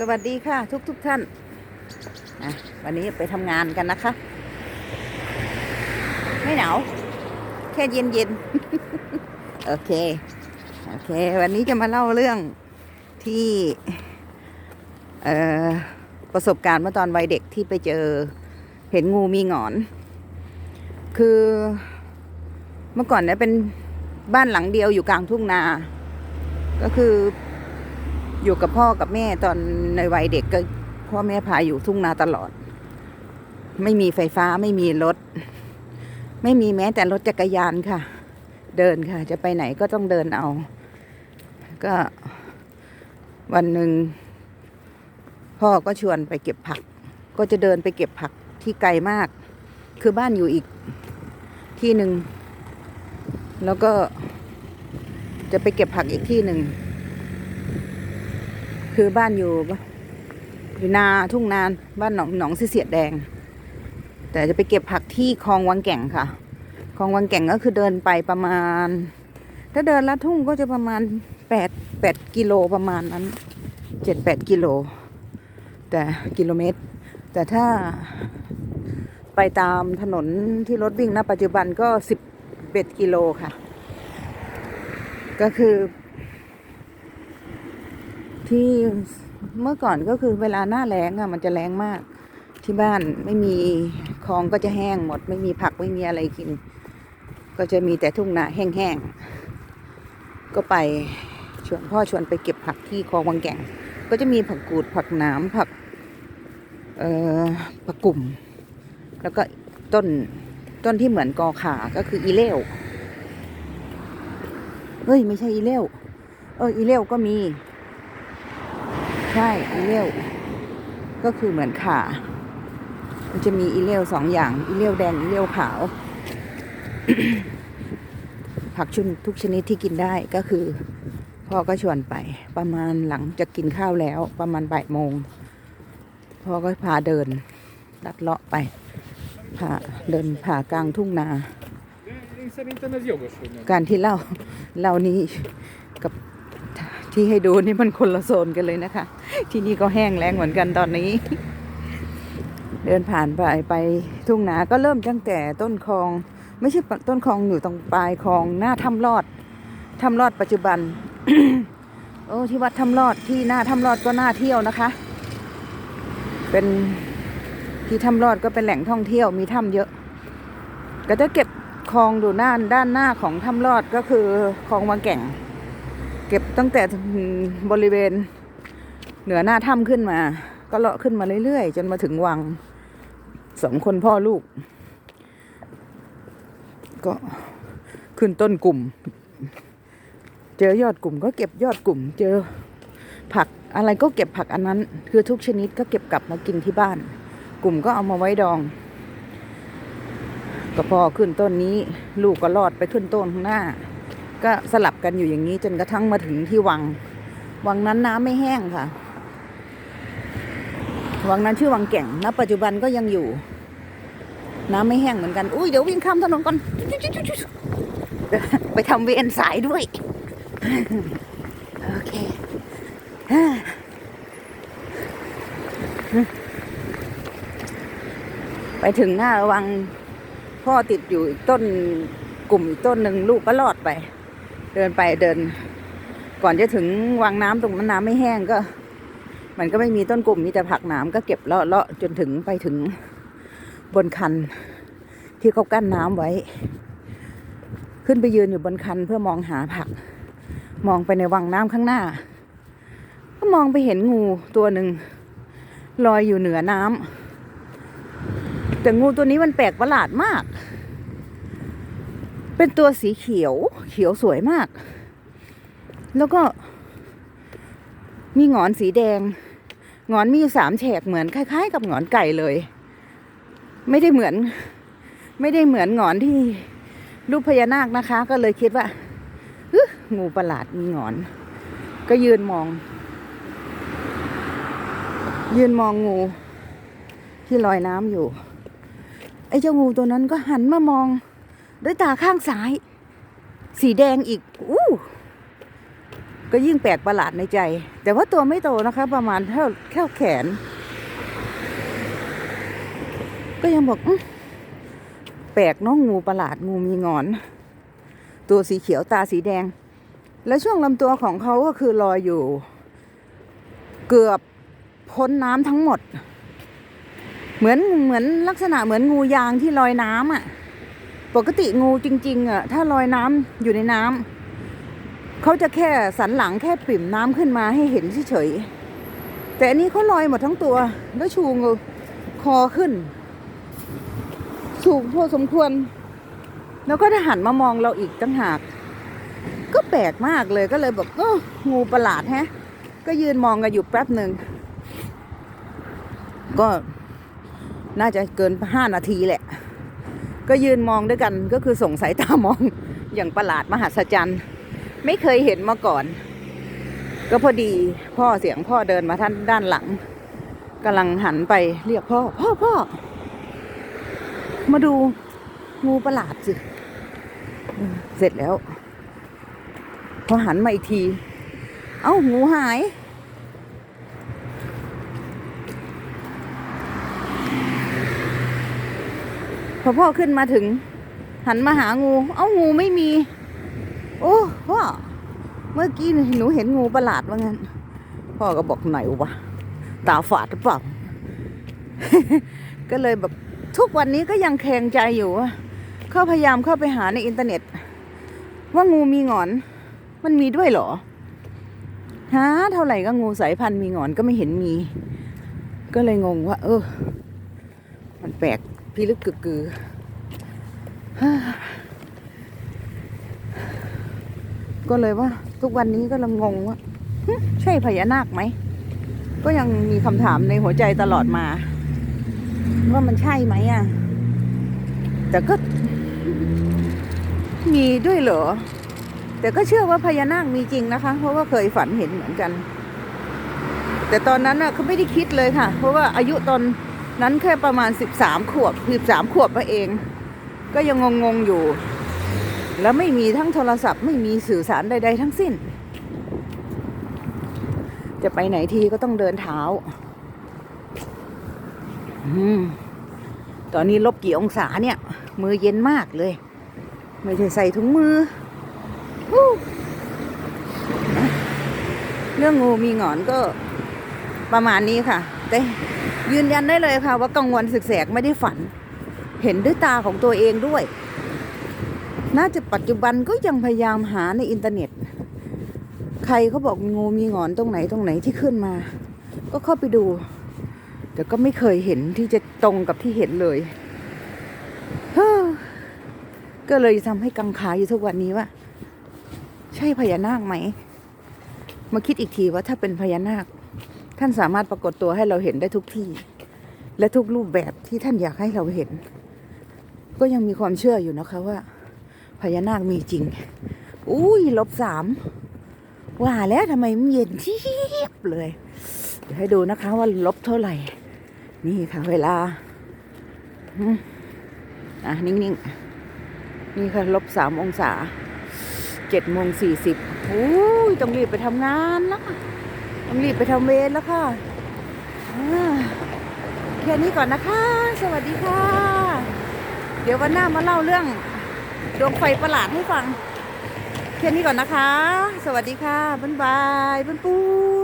สวัสดีค่ะ ทุกทุกท่านอะวันนี้ไปทำงานกันนะคะ ไม่หนาวแค่เย็นเย็นๆโอเค โอเค วันนี้จะมาเล่าเรื่องที่ประสบการณ์เมื่อตอนวัยเด็กที่ไปเจอเห็นงูมีหงอน คือเมื่อก่อนเนี่ยเป็นบ้านหลังเดียวอยู่กลางทุ่งนา ก็คือ อยู่กับพ่อกับแม่ตอนในวัยเด็กก็พ่อแม่พาอยู่ทุ่งนาตลอด ไม่มีไฟฟ้าไม่มีรถ ไม่มีแม้แต่รถจักรยานค่ะ เดินค่ะ จะไปไหนก็ต้องเดินเอา ก็ วันหนึ่งพ่อก็ชวนไปเก็บผัก ก็จะเดินไปเก็บผักที่ไกลมาก คือบ้านอยู่อีกที่หนึ่ง แล้วก็จะไปเก็บผักอีกที่หนึ่ง คือบ้านอยู่อยู่นาทุ่งนานบ้านหนองหนองเสียดแดง แต่จะไปเก็บผักที่คลองวังแก่งค่ะคลองวังแก่งก็คือเดินไปประมาณ ถ้าเดินลัดทุ่งก็จะประมาณแปดแปดกิโลประมาณนั้นเจ็ดแปดกิโล แต่กิโลเมตร แต่ถ้าไปตามถนนที่รถวิ่งณปัจจุบันก็สิบเอ็ดกิโลค่ะ ก็คือ ที่เมื่อก่อนก็คือเวลาหน้าแล้งอะมันจะแล้งมาก ที่บ้านไม่มีคลองก็จะแห้งหมด ไม่มีผักไม่มีอะไรกิน ก็จะมีแต่ทุ่งนาแห้งๆก็ไปชวนพ่อชวนไปเก็บผักที่คลองวังแก่ง ก็จะมีผักกูดผักหนามผักเอ่อผักกลุ่ม แล้วก็ต้นต้นที่เหมือนกอขาก็คืออีเล่วเฮ้ย ไม่ใช่อีเล่วเอออีเล่วก็มี ใช่อีเลี้ยวก็คือเหมือนขามันจะมีอีเลี้ยวสองอย่าง อีเลี้ยวแดง อีเลี้ยวขาว ผักชุนทุกชนิดที่กินได้ก็คือ พ่อก็ชวนไป ประมาณหลังจะกินข้าวแล้ว ประมาณบ่ายโมง พ่อก็พาเดินลัดเลาะไปพาเดินผ่ากลางทุ่งนา การที่เล่าเล่านี้กับ ที่ให้ดูนี่มันคนละโซนกันเลยนะคะ ที่นี่ก็แห้งแล้งเหมือนกันตอนนี้ เดินผ่านไปไปทุ่งนาก็เริ่มตั้งแต่ต้นคลอง ไม่ใช่ต้นคลองอยู่ตรงปลายคลองหน้าถ้ำลอดถ้ำลอดปัจจุบัน โอ้ที่วัดถ้ำลอดที่หน้าถ้ำลอดก็น่าเที่ยวนะคะ เป็นที่ถ้ำลอดก็เป็นแหล่งท่องเที่ยวมีถ้ำเยอะ ก็จะเก็บคลองดูหน้านด้านหน้าของถ้ำลอดก็คือคลองวังแก่ง เก็บตั้งแต่บริเวณเหนือหน้าถ้ำขึ้นมา ก็เลาะขึ้นมาเรื่อยๆ จนมาถึงวังสองคนพ่อลูก ก็ขึ้นต้นกลุ่ม เจอยอดกลุ่มก็เก็บยอดกลุ่ม เจอผักอะไรก็เก็บผักอันนั้น คือทุกชนิดก็เก็บกลับมากินที่บ้าน กลุ่มก็เอามาไว้ดองก็พอขึ้นต้นนี้ ลูกก็รอดไปขึ้นต้นข้างหน้า ก็สลับกันอยู่อย่างนี้จนกระทั่งมาถึงที่วัง วังนั้นน้ำไม่แห้งค่ะ วังนั้นชื่อวังแก่งณปัจจุบันก็ยังอยู่ น้ำไม่แห้งเหมือนกันอุ้ยเดี๋ยววิ่งข้ามถนนก่อนไปทำเวรสายด้วย โอเคไปถึงหน้าวังพ่อติดอยู่อีกต้นกลุ่มอีกต้นหนึ่งลูกก็รอดไป เดินไปเดิน ก่อนจะถึงวังน้ำตรงนั้นน้ำไม่แห้งก็ มันก็ไม่มีต้นกลุ่มมีแต่ผักหนามก็เก็บเลาะเลาะจนถึงไปถึงบนคัน ที่เขากั้นน้ำไว้ ขึ้นไปยืนอยู่บนคันเพื่อมองหาผัก มองไปในวังน้ำข้างหน้า ก็มองไปเห็นงูตัวหนึ่งลอยอยู่เหนือน้ำแต่งูตัวนี้มันแปลกประหลาดมาก เป็นตัวสีเขียว เขียวสวยมาก แล้วก็ มีหงอนสีแดง หงอนมีอยู่สามแฉกเหมือนคล้าย ๆ กับหงอนไก่เลย ไม่ได้เหมือน ไม่ได้เหมือนหงอนที่รูปพญานาคนะคะ ก็เลยคิดว่าฮึงูประหลาดมีหงอน ก็ยืนมอง ยืนมองงูที่ลอยน้ำอยู่ ไอ้เจ้างูตัวนั้นก็หันมามอง ด้วยตาข้างซ้าย สีแดงอีกอู้ก็ยิ่งแปลกประหลาดในใจ แต่ว่าตัวไม่โตนะคะ ประมาณเท่าแค่แขน ก็ยังบอกอแปลกน้องงูประหลาดงูมีงอน ตัวสีเขียวตาสีแดง แล้วช่วงลำตัวของเขาก็คือลอยอยู่ เกือบพ้นน้ำทั้งหมด เหมือนเหมือนลักษณะเหมือนงูยางที่ลอยน้ำอะ ปกติงูจริงๆอะถ้าลอยน้ำอยู่ในน้ำเขาจะแค่สันหลังแค่ปริ่มน้ำขึ้นมาให้เห็นเฉยๆแต่อันนี้เขาลอยหมดทั้งตัว แล้วชูงูคอขึ้น สูงพอสมควร แล้วก็ได้หันมามองเราอีกตั้งหาก ก็แปลกมากเลยก็เลยแบบเอองูประหลาดแฮะ ก็ยืนมองกันอยู่แป๊บหนึ่งก็น่าจะเกินห้านาทีแหละ ก็ยืนมองด้วยกันก็คือส่งสายตามองอย่างประหลาดมหัศจรรย์ ไม่เคยเห็นมาก่อน ก็พอดีพ่อเสียงพ่อเดินมาท่านด้านหลังกำลังหันไปเรียกพ่อ พ่อพ่อมาดูงูประหลาดสิเออเสร็จแล้ว พอหันมาอีกที เอ้างูหาย พอพ่อขึ้นมาถึง หันมาหางู เอ้างูไม่มี โอ้พ่อเมื่อกี้หนูเห็นงูประหลาดว่างั้น พ่อก็บอกไหนวะตาฝาดหรือเปล่า ก็เลยแบบทุกวันนี้ก็ยังแคลงใจอยู่ว่าเขาพยายามเข้าไปหาในอินเทอร์เน็ต ว่างูมีงอน มันมีด้วยเหรอหาเท่าไหร่ก็งูสายพันธุ์มีงอนก็ไม่เห็นมี ก็เลยงงว่า เออ มันแปลก พิลึกกึกกือฮ่าก็เลยว่า ทุกวันนี้ก็ลังงงว่าใช่พญานาคไหม ก็ยังมีคำถามในหัวใจตลอดมา ว่ามันใช่ไหมอะ แต่ก็มีด้วยเหรอ แต่ก็เชื่อว่าพญานาคมีจริงนะคะ เพราะว่าเคยฝันเห็นเหมือนกัน แต่ตอนนั้นน่ะเขาไม่ได้คิดเลยค่ะ เพราะว่าอายุตอน นั้นแค่ประมาณสิบสามขวบสิบสามขวบมาเอง ก็ยังงงๆอยู่ แล้วไม่มีทั้งโทรศัพท์ไม่มีสื่อสารใด ๆ ทั้งสิ้น จะไปไหนทีก็ต้องเดินเท้าอตอนนี้ลบกี่องศาเนี่ย มือเย็นมากเลย ไม่ได้ใส่ถุงมือ เรื่องงูมีหงอนก็ประมาณนี้ค่ะแต่ ยืนยันได้เลยค่ะว่ากลางวันสึกแสกไม่ได้ฝัน เห็นด้วยตาของตัวเองด้วย น่าจะปัจจุบันก็ยังพยายามหาในอินเทอร์เน็ต ใครเขาบอกงูมีงอนตรงไหนตรงไหนที่ขึ้นมา ก็เข้าไปดู แต่ก็ไม่เคยเห็นที่จะตรงกับที่เห็นเลยก็เลยทำให้กังขาอยู่ทุกวันนี้ว่า ใช่พญานาคไหม มาคิดอีกทีว่าถ้าเป็นพญานาค ท่านสามารถปรากฏตัวให้เราเห็นได้ทุกที่ และทุกรูปแบบที่ท่านอยากให้เราเห็น ก็ยังมีความเชื่ออยู่นะคะว่า พญานาคมีจริง อุ้ยลบสามว่าแล้วทำไมมันเย็นเทียบเลยเดี๋ยวให้ดูนะคะว่าลบเท่าไหร่ นี่ค่ะ เวลาอะนิ่งๆ นี่ค่ะลบสามองศาเจ็ดโมงสี่สิบโอ้ยต้องรีบไปทำงานแล้วค่ะ ต้องรีบไปทำเวรแล้วค่ะแค่นี้ก่อนนะคะ สวัสดีค่ะ เดี๋ยววันหน้ามาเล่าเรื่องดวงไฟประหลาดให้ฟัง แค่นี้ก่อนนะคะ สวัสดีค่ะ บ๊ายบาย ปุ้นปุ้น